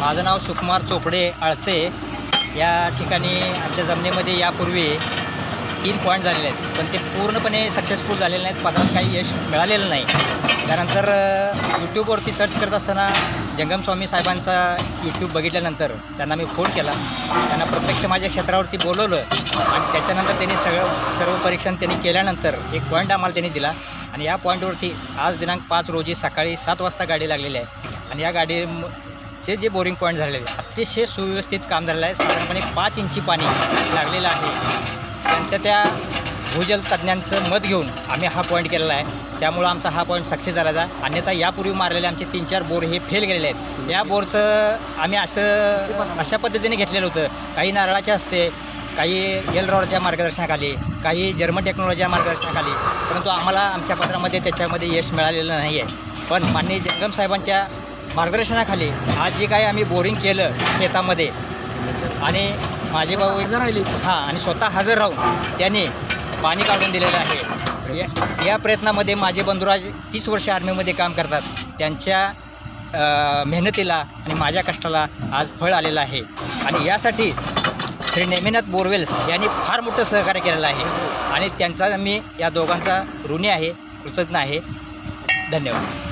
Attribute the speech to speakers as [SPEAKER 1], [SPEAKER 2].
[SPEAKER 1] माझं नाव सुकुमार चोपडे आळते. या ठिकाणी आमच्या जमिनीमध्ये यापूर्वी तीन पॉईंट झालेले आहेत. पण ते पूर्णपणे सक्सेसफुल झालेले नाहीत. पदार्थ काही यश मिळालेलं नाही. त्यानंतर यूट्यूबवरती सर्च करत असताना जंगमस्वामी साहेबांचा यूट्यूब बघितल्यानंतर त्यांना मी फोन केला. त्यांना प्रत्यक्ष माझ्या क्षेत्रावरती बोलवलं आणि त्याच्यानंतर त्यांनी सगळं सर्व परीक्षण त्यांनी केल्यानंतर एक पॉईंट आम्हाला त्यांनी दिला. आणि या पॉईंटवरती आज दिनांक पाच रोजी सकाळी सात वाजता गाडी लागलेली आहे. आणि या गाडी चे जे बोरिंग पॉईंट झालेले अतिशय सुव्यवस्थित काम झालेलं आहे. साधारणपणे पाच इंची पाणी लागलेलं आहे. त्यांच्या त्या भूजल तज्ज्ञांचं मत घेऊन आम्ही हा पॉईंट केलेला आहे. त्यामुळं आमचा हा पॉईंट सक्सेस झाला अन्यथा यापूर्वी मारलेले आमचे तीन चार बोर हे फेल गेलेले आहेत. या बोरचं आम्ही असं अशा पद्धतीने घेतलेलं होतं. काही नारळाचे असते काही एल रॉडच्या मार्गदर्शनाखाली काही जर्मन टेक्नॉलॉजीच्या मार्गदर्शनाखाली. परंतु आम्हाला आमच्या पत्रामध्ये त्याच्यामध्ये यश मिळालेलं नाही आहे पण माननीय जंगम साहेबांच्या मार्गदर्शनाखाली आज जे काही आम्ही बोरिंग केलं शेतामध्ये आणि माझे भाऊ
[SPEAKER 2] राहिली.
[SPEAKER 1] हां आणि स्वतः हजर राहून त्यांनी पाणी काढून दिलेलं आहे. या- या प्रयत्नामध्ये माझे बंधुराज तीस वर्ष आर्मीमध्ये काम करतात. त्यांच्या मेहनतीला आणि माझ्या कष्टाला आज फळ आलेलं आहे. आणि यासाठी श्री नेमिनाथ बोरवेल्स यांनी फार मोठं सहकार्य केलेलं आहे. आणि त्यांचा मी या दोघांचा ऋणी आहे कृतज्ञ आहे. धन्यवाद.